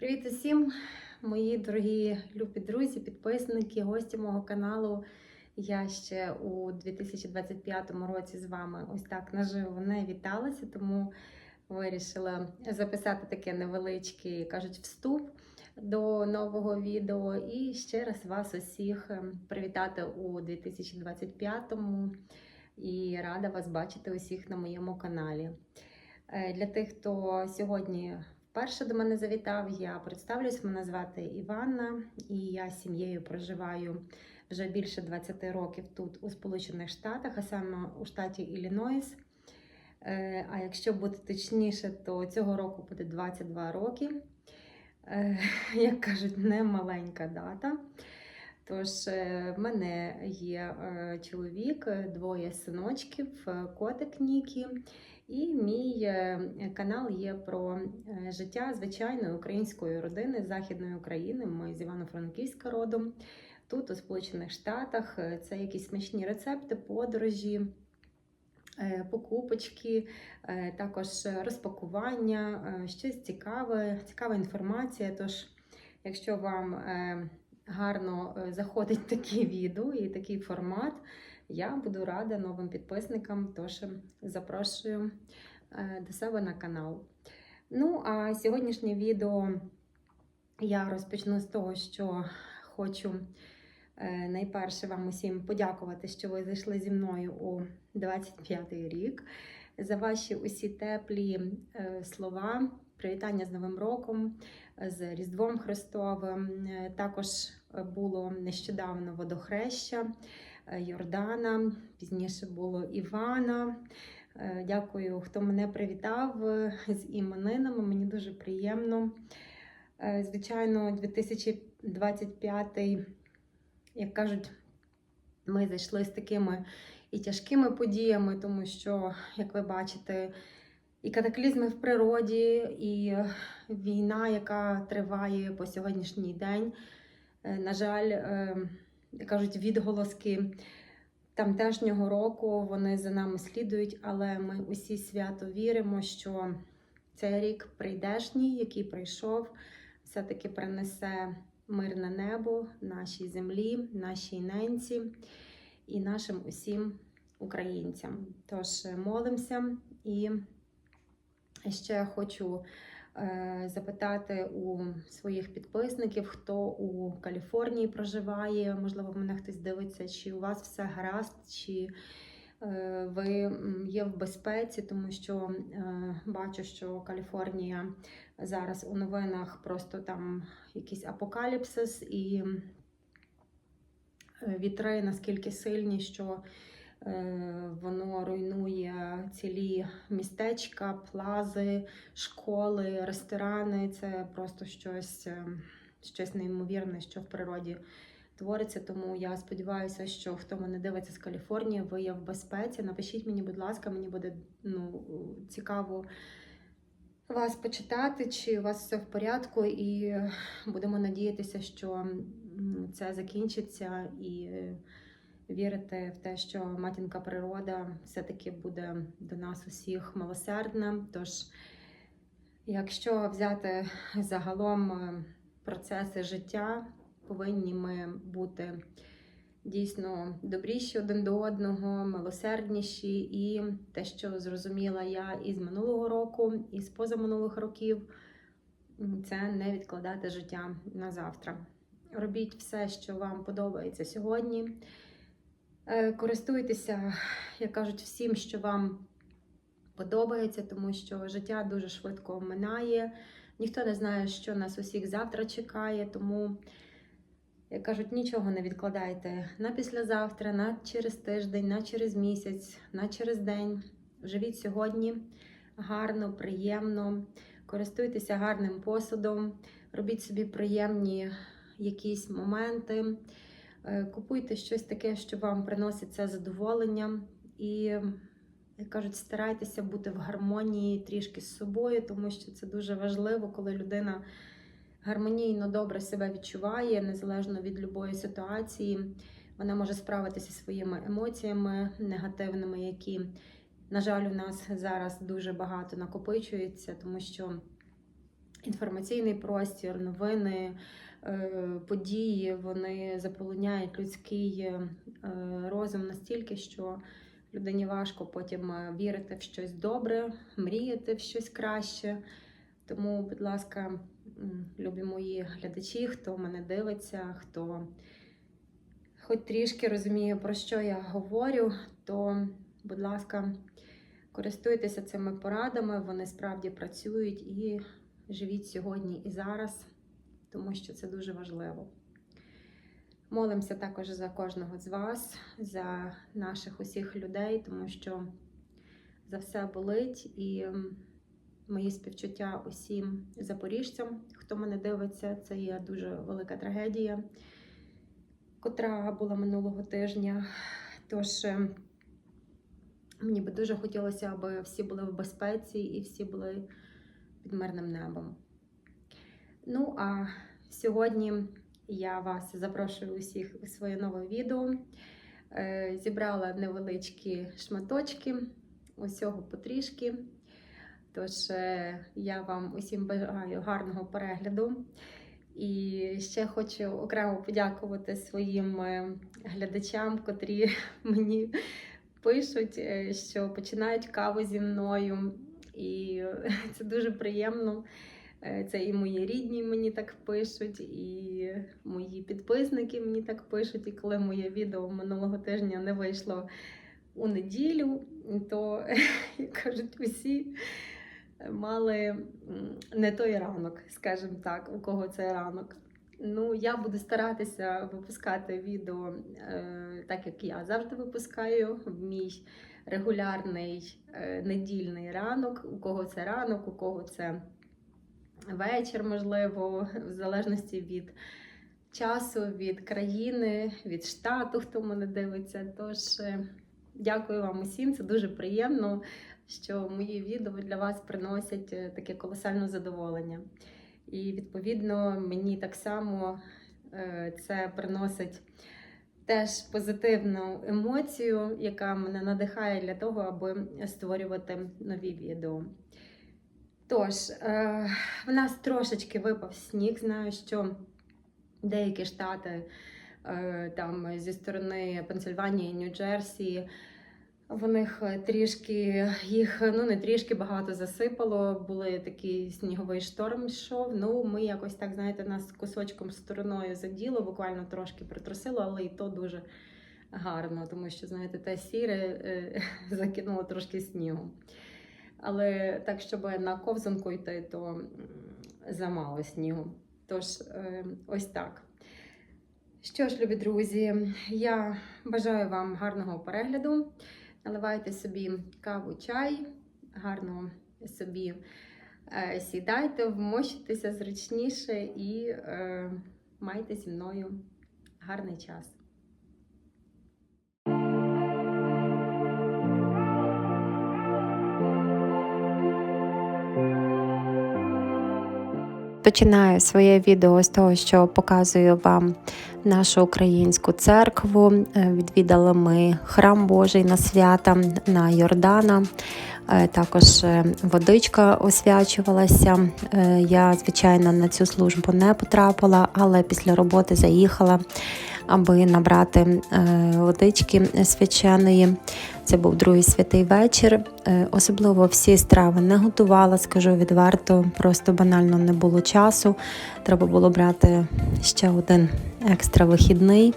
Привіт усім, мої дорогі любі друзі, підписники, гості мого каналу. Я ще у 2025 році з вами ось так наживо не віталася, тому вирішила записати таке невеличкий, кажуть, вступ до нового відео. І ще раз вас усіх ем, привітати у 2025-му і рада вас бачити усіх на моєму каналі. Е, Для тих, хто сьогодні вперше до мене завітав, я представлюсь, мене звати Іванна, і я з сім'єю проживаю вже більше 20 років тут у Сполучених Штатах, а саме у штаті Іллінойс. Е, А якщо бути точніше, то цього року буде 22 роки. Е, Як кажуть, не маленька дата. Тож, е, в мене є е, чоловік, двоє синочків, е, котик Нікі. І мій канал є про життя звичайної української родини Західної України. Ми з Івано-Франківська родом. Тут, у Сполучених Штатах, це якісь смачні рецепти, подорожі, покупочки, також розпакування, щось цікаве, цікава інформація. Тож, якщо вам гарно е, заходить такі відео і такий формат, я буду рада новим підписникам, тож запрошую е, до себе на канал. Ну, а сьогоднішнє відео я розпочну з того, що хочу е, найперше вам усім подякувати, що ви зайшли зі мною у 25-й рік, за ваші усі теплі слова, привітання з Новим роком, з Різдвом Христовим. Е, Також було нещодавно водохреща. Е, Йордана, пізніше було Івана. Е, Дякую, хто мене привітав з іменинами. Мені дуже приємно. Звичайно, 2025, як кажуть, ми зайшли з такими і тяжкими подіями, тому що, як ви бачите, і катаклізми в природі, і війна, яка триває по сьогоднішній день. Е, На жаль, е, кажуть, відголоски тамтешнього року вони за нами слідують, але ми усі свято віримо, що цей рік прийдешній, який прийшов, все-таки принесе мирне небо нашій землі, нашій ненці і нашим усім українцям. Тож е, молимося і ще хочу е, запитати у своїх підписників, хто у Каліфорнії проживає. Можливо, мене хтось дивиться, чи у вас все гаразд, чи е, ви є в безпеці, тому що е, бачу, що Каліфорнія зараз у новинах просто там якийсь апокаліпсис і вітри наскільки сильні, що воно руйнує цілі містечка, плази, школи, ресторани. Це просто щось, е, щось неймовірне, що в природі твориться. Тому я сподіваюся, що хто мене дивиться з Каліфорнії, ви є в безпеці. Напишіть мені, будь ласка, мені буде ну, цікаво. Вас почитати, чи у вас все в порядку, і будемо надіятися, що це закінчиться, і е, вірити в те, що матінка природа все-таки буде до нас усіх милосердна. Тож, якщо взяти загалом е, процеси життя, повинні ми бути дійсно добріші один до одного, милосердніші, і те, що зрозуміла я із минулого року, і з позаминулих років, це не відкладати життя на завтра. Робіть все, що вам подобається сьогодні. Е, Користуйтеся, як кажуть, всім, що вам подобається, тому що життя дуже швидко минає. Ніхто не знає, що нас усіх завтра чекає, тому, як кажуть, нічого не відкладайте на післязавтра, на через тиждень, на через місяць, на через день. Живіть сьогодні гарно, приємно, користуйтеся гарним посудом, робіть собі приємні якісь моменти. Е, Купуйте щось таке, що вам приносить це задоволення. І, як кажуть, старайтеся бути в гармонії трішки з собою, тому що це дуже важливо, коли людина гармонійно добре себе відчуває, незалежно від любої ситуації. Вона може справитися своїми емоціями негативними, які, на жаль, у нас зараз дуже багато накопичується, тому що інформаційний простір, новини, е, події вони заполоняють людський е, розум настільки, що людині важко потім е, вірити в щось добре, мріяти в щось краще. Тому, будь ласка, любі мої глядачі, хто мене дивиться, хто хоч трішки розуміє, про що я говорю, то, будь ласка, користуйтеся цими порадами, вони справді працюють і живіть сьогодні і зараз, тому що це дуже важливо. Молимося також за кожного з вас, за наших усіх людей, тому що за все болить і мої співчуття усім запоріжцям, хто мене дивиться, це є дуже велика трагедія, котра була минулого тижня. Тож е, мені би дуже хотілося, аби всі були в безпеці і всі були під мирним небом. Ну, а сьогодні я вас запрошую усіх у своє нове відео. Е, Зібрала невеличкі шматочки, усього потрішки. Тож е, я вам усім бажаю гарного перегляду. І ще хочу окремо подякувати своїм е, глядачам, котрі мені пишуть, що починають каву зі мною. І це дуже приємно. Е, Це і мої рідні мені так пишуть, і мої підписники мені так пишуть. І коли моє відео минулого тижня не вийшло у неділю, то кажуть, усі мали не той ранок, скажімо так, у кого це ранок. Ну, я буду старатися випускати відео е, так, як я завжди випускаю в мій регулярний е, недільний ранок. У кого це ранок, у кого це вечір, можливо, в залежності від часу, від країни, від штату, хто мене дивиться. Тож е, дякую вам усім, це дуже приємно, що мої відео для вас приносять е, таке колосальне задоволення. І відповідно мені так само це приносить теж позитивну емоцію, яка мене надихає для того, аби створювати нові відео. Тож, е, в нас трошечки випав сніг. Знаю, що деякі штати е, там зі сторони Пенсильванії, Нью-Джерсі, в них трішки їх ну не трішки багато засипало. Були такий сніговий шторм йшов. Ну, ми якось так, знаєте, нас кусочком стороною заділо, буквально трошки притрусило, але і то дуже гарно, тому що, знаєте, те сіре е, закинуло трошки снігу. Але так, щоб на ковзанку йти, то замало снігу. Тож, е, ось так. Що ж, любі друзі, я бажаю вам гарного перегляду. Наливайте собі каву, чай, гарно собі е, сідайте, вмощуйтеся зручніше і е, майте зі мною гарний час. Починаю своє відео з того, що показую вам нашу українську церкву. Е, Відвідали ми храм Божий на свята на Йордана. Е, Також е, водичка освячувалася. Я, звичайно, на цю службу не потрапила, але після роботи заїхала, аби набрати е, водички свяченої. Це був другий святий вечір. Е, Особливо всі страви не готувала, скажу відверто, просто банально не було часу. Треба було брати ще один екстра вихідний.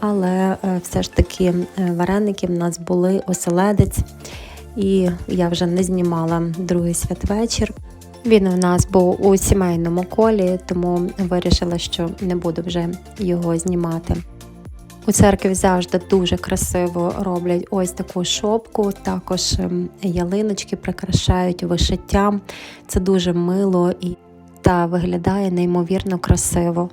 Але е, все ж таки вареники в нас були оселедець, і я вже не знімала другий святвечір. Він у нас був у сімейному колі, тому вирішила, що не буду вже його знімати. У церкві завжди дуже красиво роблять ось таку шопку, також ем, ялиночки прикрашають вишиттям. Це дуже мило і та виглядає неймовірно красиво.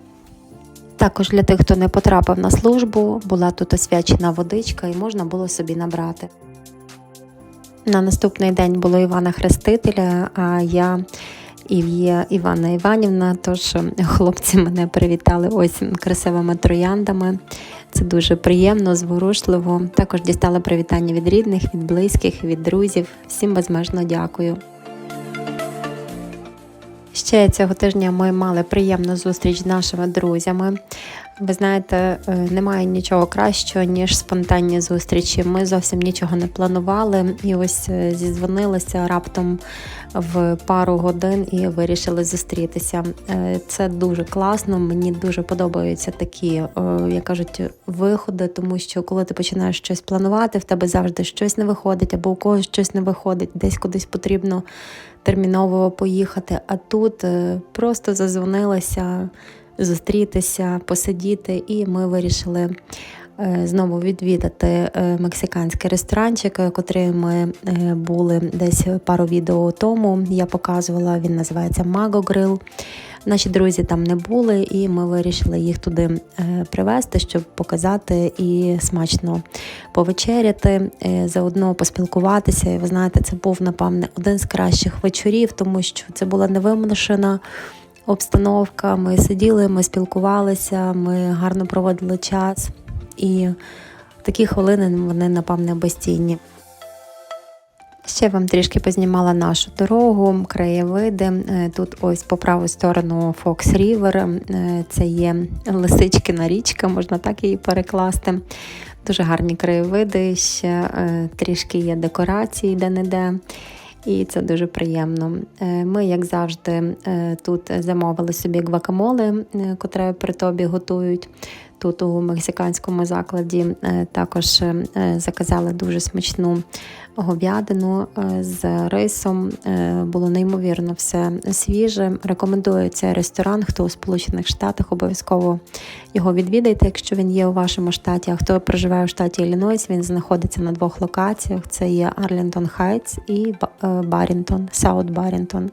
Також для тих, хто не потрапив на службу, була тут освячена водичка і можна було собі набрати. На наступний день було Івана Хрестителя, а я і Івана Іванівна. Тож хлопці мене привітали ось красивими трояндами. Це дуже приємно, зворушливо. Також дістала привітання від рідних, від близьких, від друзів. Всім безмежно дякую. Ще цього тижня ми мали приємну зустріч з нашими друзями. Ви знаєте, е, немає нічого кращого, ніж спонтанні зустрічі. Ми зовсім нічого не планували і ось е, зізвонилися раптом в пару годин і вирішили зустрітися. Е, Це дуже класно. Мені дуже подобаються такі, як кажуть, виходи, тому що коли ти починаєш щось планувати, в тебе завжди щось не виходить, або у когось щось не виходить, десь кудись потрібно терміново поїхати. А тут просто зазвонилися зустрітися, посидіти, і ми вирішили. е, Знову відвідати е, мексиканський ресторанчик, е, котрий ми були десь пару відео тому. Я показувала, він називається Mago Grill. Наші друзі там не були, і ми вирішили їх туди привезти, щоб показати і смачно повечеряти, заодно поспілкуватися. І ви знаєте, це був, напевне, один з кращих вечорів, тому що це була невимушена обстановка. Ми сиділи, ми спілкувалися, ми гарно проводили час. І такі хвилини вони, напевне, безцінні. Ще вам трішки познімала нашу дорогу, краєвиди. Е, Тут ось по праву сторону Fox River, е, це є Лисичкина річка, можна так її перекласти. Дуже гарні краєвиди, ще е, трішки є декорації де-не-де. І це дуже приємно. Е, Ми, як завжди, е, тут замовили собі гвакамоле, е, котре при тобі готують. Тут у мексиканському закладі е, також е, заказали дуже смачну говядину е, з рисом. Було неймовірно все свіже. Рекомендую цей ресторан. Хто у Сполучених Штатах обов'язково його відвідайте, якщо він є у вашому штаті. А хто проживає у штаті Іллінойс, він знаходиться на двох локаціях: це є Арлінтон Хайтс і Ба- е, Саут Баррінтон.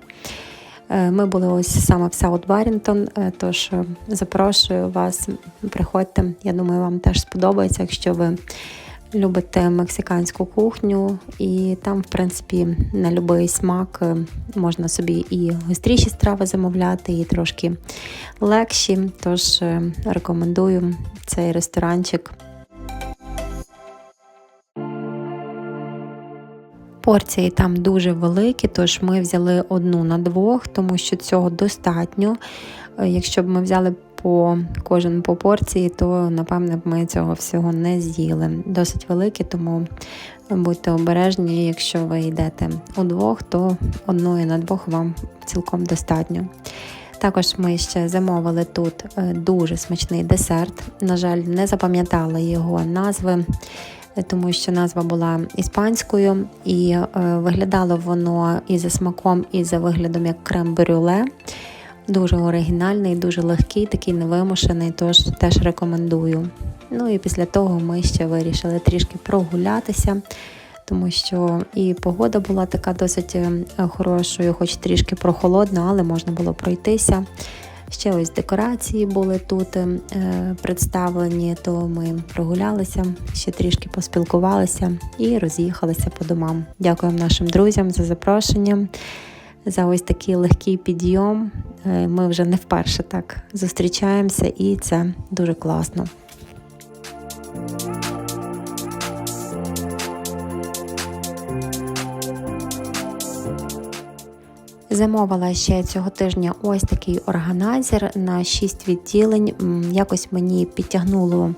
Е, Ми були ось саме в Саут Баррінтон, е, тож е, запрошую вас, приходьте. Я думаю, вам теж сподобається, якщо ви любите мексиканську кухню, і там, в принципі, на будь-який смак можна собі і гостріші страви замовляти, і трошки легші. Тож рекомендую цей ресторанчик. Порції там дуже великі, тож ми взяли одну на двох, тому що цього достатньо. Е, Якщо б ми взяли по кожен по порції, то напевне б ми цього всього не з'їли. Досить великі, тому будьте обережні, якщо ви йдете удвох, то одної на двох вам цілком достатньо. Також ми ще замовили тут е, дуже смачний десерт. На жаль, не запам'ятала його назви, тому що назва була іспанською, і е, виглядало воно і за смаком, і за виглядом як крем-брюле. Дуже оригінальний, дуже легкий, такий невимушений, тож теж рекомендую. Ну і після того ми ще вирішили трішки прогулятися, тому що і погода була така досить е, хорошою, хоч трішки прохолодна, але можна було пройтися. Ще ось декорації були тут е, представлені, то ми прогулялися, ще трішки поспілкувалися і роз'їхалися по домам. Дякуємо нашим друзям за запрошення, за ось такий легкий підйом. Е, Ми вже не вперше так зустрічаємося, і це дуже класно. Замовила ще цього тижня ось такий органайзер на 6 відділень. Якось мені підтягнуло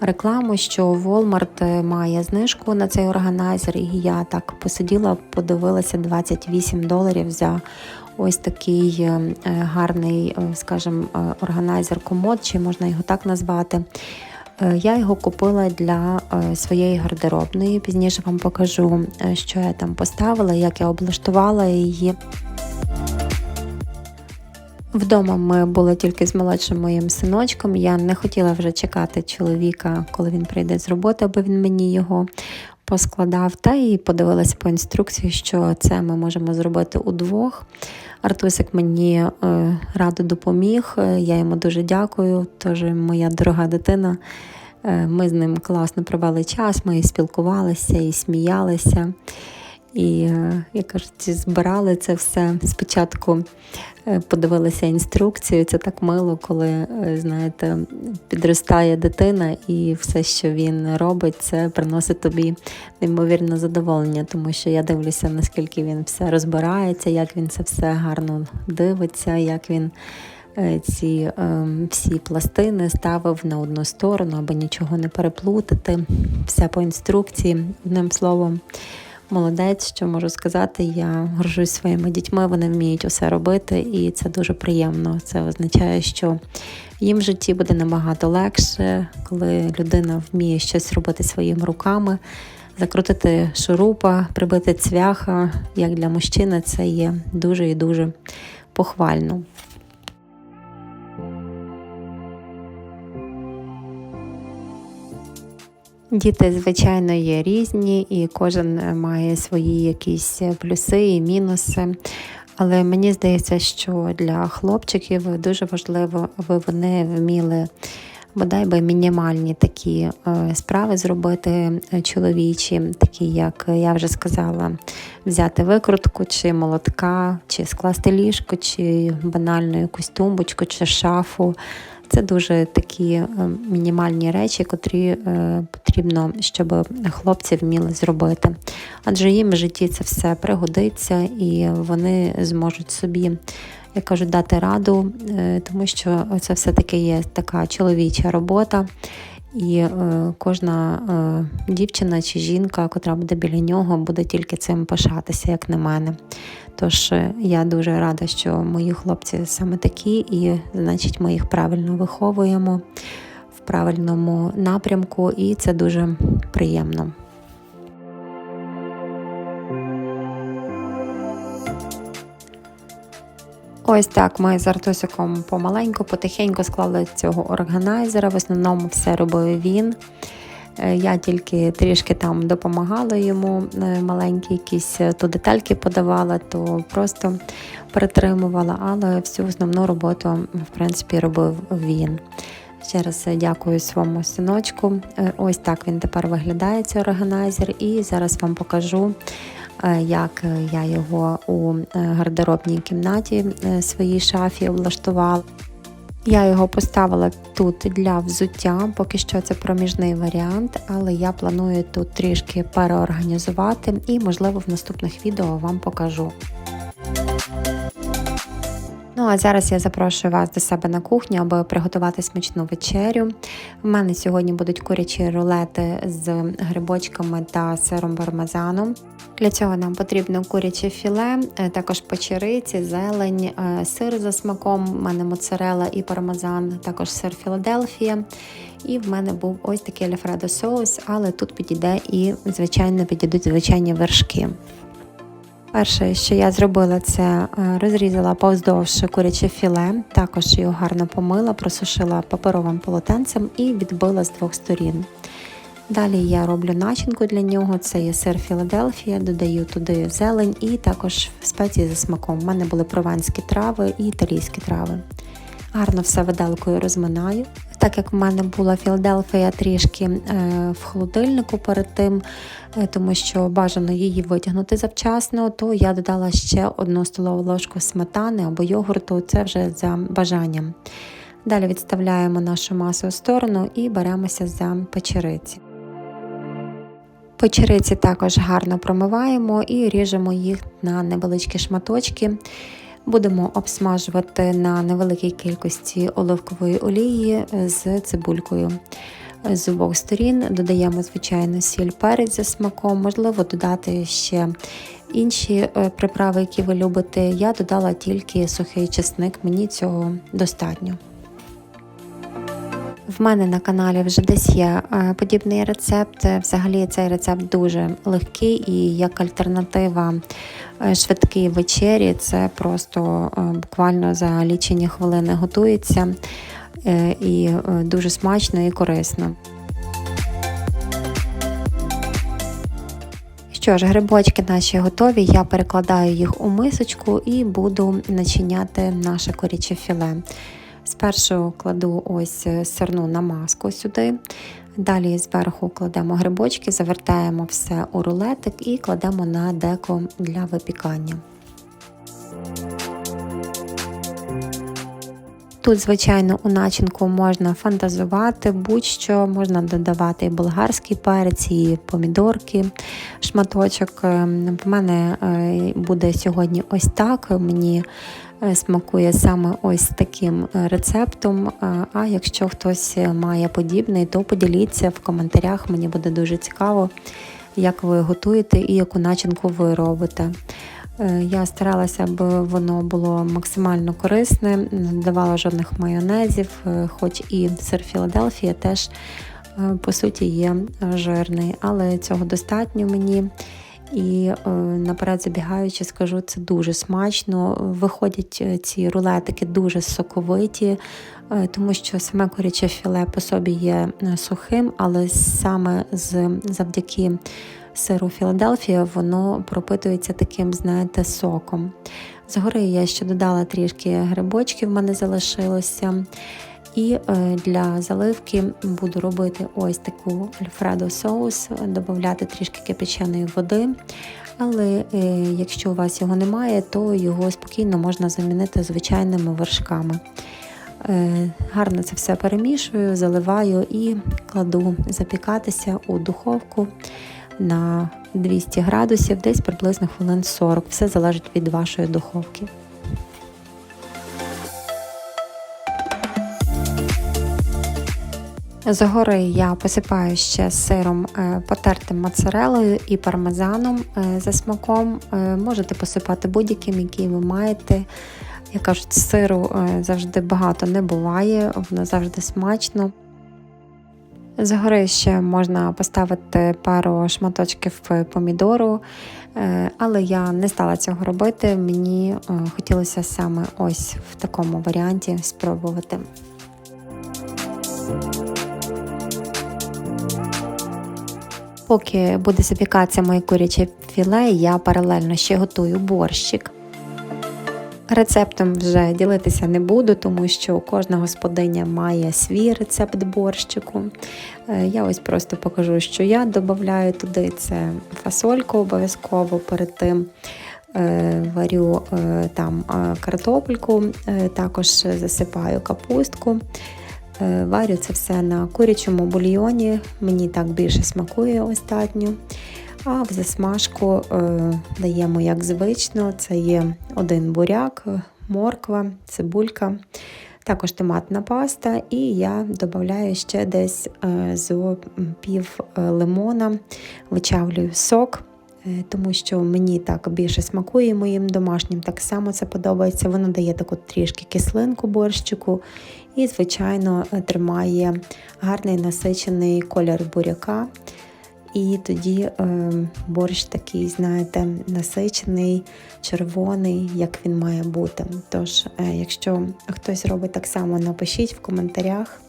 рекламу, що Walmart має знижку на цей органайзер, і я так посиділа, подивилася 28 доларів за ось такий е, е, гарний, е, скажімо, е, органайзер комод, чи можна його так назвати. Е, Я його купила для е, своєї гардеробної. Пізніше вам покажу, е, що я там поставила, як я облаштувала її. Вдома ми були тільки з молодшим моїм синочком. Я не хотіла вже чекати чоловіка, коли він прийде з роботи, аби він мені його поскладав. Та і подивилася по інструкції, що це ми можемо зробити удвох. Артусик мені е, радо допоміг. е, Я йому дуже дякую. Тож моя дорога дитина. Е, Ми з ним класно провели час, ми і спілкувалися і сміялися. І, е, як кажуть, збирали це все. Спочатку е, подивилися інструкцію. Це так мило, коли, е, знаєте, підростає дитина, і все, що він робить, це приносить тобі неймовірне задоволення, тому що я дивлюся, наскільки він все розбирається, як він це все гарно дивиться, як він. Ці е, всі пластини ставив на одну сторону, аби нічого не переплутати. Все по інструкції. Одним словом, молодець, що можу сказати. Я горжусь своїми дітьми, вони вміють усе робити, і це дуже приємно. Це означає, що їм в житті буде набагато легше, коли людина вміє щось робити своїми руками. Закрутити шурупа, прибити цвяха, як для мужчини, це є дуже і дуже похвально. Діти, звичайно, є різні, і кожен має свої якісь плюси і мінуси. Але мені здається, що для хлопчиків дуже важливо, аби вони вміли бодай би мінімальні такі е, справи зробити е, чоловічі, такі, як я вже сказала, взяти викрутку чи молотка, чи скласти ліжко, чи банальну якусь тумбочку, чи шафу. Це дуже такі е, мінімальні речі, котрі е, потрібно, щоб хлопці вміли зробити. Адже їм в житті це все пригодиться і вони зможуть собі, як кажуть, дати раду, е, тому що це все-таки є така чоловіча робота. І е, кожна е, дівчина чи жінка, котра буде біля нього, буде тільки цим пишатися, як на мене. Тож е, я дуже рада, що мої хлопці саме такі, і значить, ми їх правильно виховуємо в правильному напрямку, і це дуже приємно. Ось так ми з Артусиком помаленьку, потихеньку склали цього органайзера. В основному все робив він. Е, Я тільки трішки там допомагала йому, е, маленькі якісь е, то детальки подавала, то просто притримувала, але всю основну роботу, в принципі, робив він. Ще раз дякую своєму синочку. Ось так він тепер виглядає, цей органайзер, і зараз вам покажу, як я його у гардеробній кімнаті своїй шафі облаштувала. Я його поставила тут для взуття, поки що це проміжний варіант, але я планую тут трішки переорганізувати і, можливо, в наступних відео вам покажу. Ну а зараз я запрошую вас до себе на кухню, аби приготувати смачну вечерю. У мене сьогодні будуть курячі рулети з грибочками та сиром пармезаном. Для цього нам потрібно куряче філе, також печериці, зелень, сир за смаком. У мене моцарела і пармезан, також сир Філадельфія. І в мене був ось такий альфредо соус, але тут підійде і, звичайно, підійдуть звичайні вершки. Перше, що я зробила, це розрізала повздовж куряче філе, також його гарно помила, просушила паперовим полотенцем і відбила з двох сторін. Далі я роблю начинку для нього, це є сир Філадельфія, додаю туди зелень і також спеції за смаком. У мене були прованські трави і італійські трави. Гарно все виделкою розминаю. Так як в мене була Філадельфія трішки е, в холодильнику перед тим, е, тому що бажано її витягнути завчасно, то я додала ще одну столову ложку сметани або йогурту, це вже за бажанням. Далі відставляємо нашу масу в сторону і беремося за печериці. Печериці також гарно промиваємо і ріжемо їх на невеличкі шматочки. Будемо обсмажувати на невеликій кількості оливкової олії з цибулькою. З обох сторін додаємо, звичайно, сіль перець за смаком, можливо, додати ще інші приправи, які ви любите. Я додала тільки сухий чесник, мені цього достатньо. В мене на каналі вже десь є подібний рецепт. Взагалі цей рецепт дуже легкий і як альтернатива швидкій вечері. Це просто буквально за лічені хвилини готується і дуже смачно і корисно. Що ж, грибочки наші готові. Я перекладаю їх у мисочку і буду начиняти наше коріче філе. Спершу кладу ось сирну намазку сюди. Далі зверху кладемо грибочки, завертаємо все у рулетик і кладемо на деко для випікання. Тут, звичайно, у начинку можна фантазувати, будь-що можна додавати і болгарський перець, і помідорки, шматочок. Ем, В мене е, буде сьогодні ось так. Мені е, смакує саме ось таким рецептом. Е, А якщо хтось має подібний, то поділіться в коментарях. Мені буде дуже цікаво, як ви готуєте і яку начинку ви робите. Е, Я старалася, аби воно було максимально корисне, не додавала жодних майонезів, е, хоч і сир Філадельфія теж е, по суті є жирний, але цього достатньо мені. І наперед забігаючи, скажу, це дуже смачно. Виходять ці рулетики дуже соковиті, тому що саме куряче філе по собі є сухим, але саме з, завдяки сиру Філадельфія воно пропитується таким, знаєте, соком. Згори я ще додала трішки грибочків, в мене залишилося. І е, для заливки буду робити ось таку альфредо соус, додати трішки кипяченої води. Але е, якщо у вас його немає, то його спокійно можна замінити звичайними вершками. Е, Гарно це все перемішую, заливаю і кладу запікатися у духовку на 200 градусів, десь приблизно хвилин 40. Все залежить від вашої духовки. Згори я посипаю ще сиром е, потертим моцарелою і пармезаном е, за смаком. Е, Можете посипати будь-яким, який ви маєте. Як кажуть, сиру завжди багато не буває, воно завжди смачно. Згори ще можна поставити пару шматочків помідору, е, але я не стала цього робити. Мені е, хотілося саме ось в такому варіанті спробувати. Поки буде запікатися моє куряче філе, я паралельно ще готую борщик. Рецептом вже ділитися не буду, тому що кожна господиня має свій рецепт борщику. Е, Я ось просто покажу, що я додаю туди це фасольку обов'язково перед тим. Е, Варю е, там картопельку, також засипаю капустку. Варю це все на курячому бульйоні. Мені так більше смакує остатньо. А в засмажку е, даємо як звично: це є один буряк, морква, цибулька, також томатна паста, і я додаю ще десь е, з пів е, лимона, вичавлюю сок. Тому що мені так більше смакує моїм домашнім, так само це подобається. Воно дає таку трішки кислинку борщику і, звичайно, тримає гарний насичений колір буряка. І тоді е, борщ такий, знаєте, насичений, червоний, як він має бути. Тож, е, якщо хтось робить так само, напишіть в коментарях,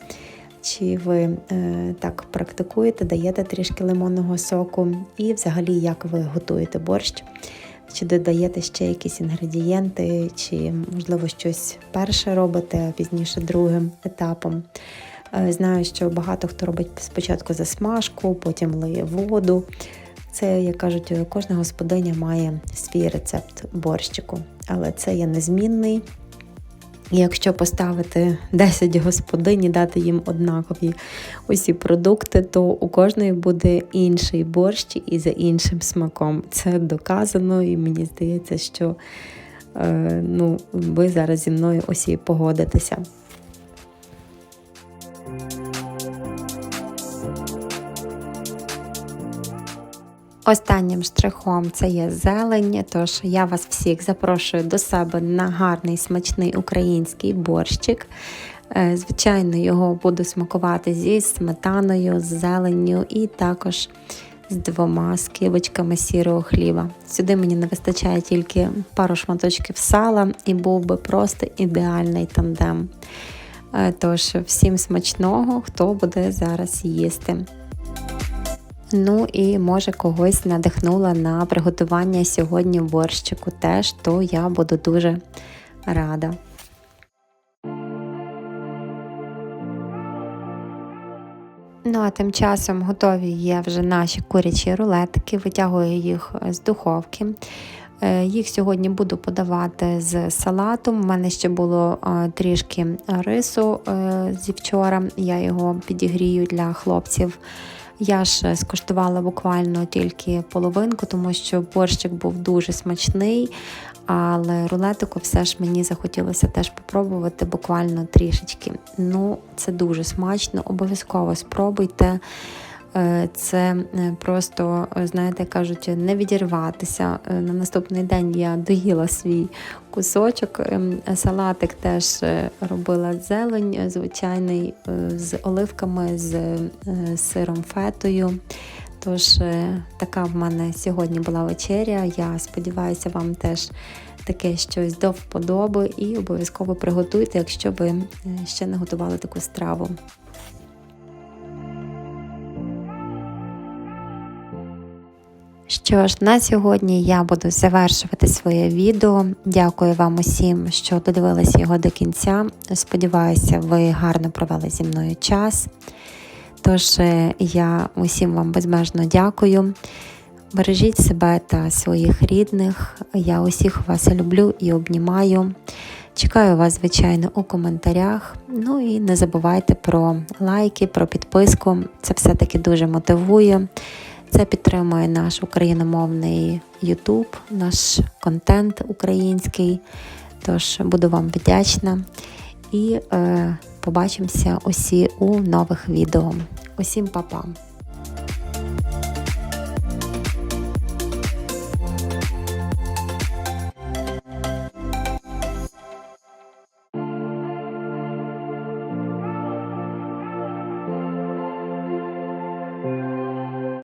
чи ви е, так практикуєте, даєте трішки лимонного соку, і взагалі як ви готуєте борщ, чи додаєте ще якісь інгредієнти, чи, можливо, щось перше робите, а пізніше другим етапом. Е, Знаю, що багато хто робить спочатку засмажку, потім лиє воду. Це, як кажуть, кожна господиня має свій рецепт борщику, але це є незмінний. Якщо поставити 10 господинь дати їм однакові усі продукти, то у кожної буде інший борщ і за іншим смаком. Це доказано, і мені здається, що е, ну, ви зараз зі мною усі погодитеся. Останнім штрихом це є зелень, тож я вас всіх запрошую до себе на гарний смачний український борщик. Е, Звичайно, його буду смакувати зі сметаною, з зеленню і також з двома скибочками сірого хліба. Сюди мені не вистачає тільки пару шматочків сала і був би просто ідеальний тандем. Е, Тож, всім смачного, хто буде зараз їсти. Ну і може когось надихнула на приготування сьогодні борщику теж, то я буду дуже рада. Ну, а тим часом готові є вже наші курячі рулетики, витягую їх з духовки. Е, їх сьогодні буду подавати з салатом. У мене ще було е, трішки рису е, зі вчора, я його підігрію для хлопців. Я ж скуштувала буквально тільки половинку, тому що борщик був дуже смачний, але рулетику все ж мені захотілося теж попробувати буквально трішечки. Ну, це дуже смачно, обов'язково спробуйте. Е, Це е, просто, е, знаєте, кажуть, не відірватися. На наступний день я доїла свій кусочок. Салатик теж робила зелень звичайний з оливками, з сиром фетою. Тож така в мене сьогодні була вечеря. Я сподіваюся, вам теж таке щось до вподоби і обов'язково приготуйте, якщо ви ще не готували таку страву. Що ж, на сьогодні я буду завершувати своє відео. Дякую вам усім, що додивилися його до кінця. Сподіваюся, ви гарно провели зі мною час. Тож е, я усім вам безмежно дякую. Бережіть себе та своїх рідних. Я усіх вас люблю і обнімаю. Чекаю вас, звичайно, у коментарях. Ну і не забувайте про лайки, про підписку. Це все-таки дуже мотивує. Це підтримує наш україномовний YouTube, наш контент український. Тож буду вам вдячна. І е, побачимося усі у нових відео. Усім па-па!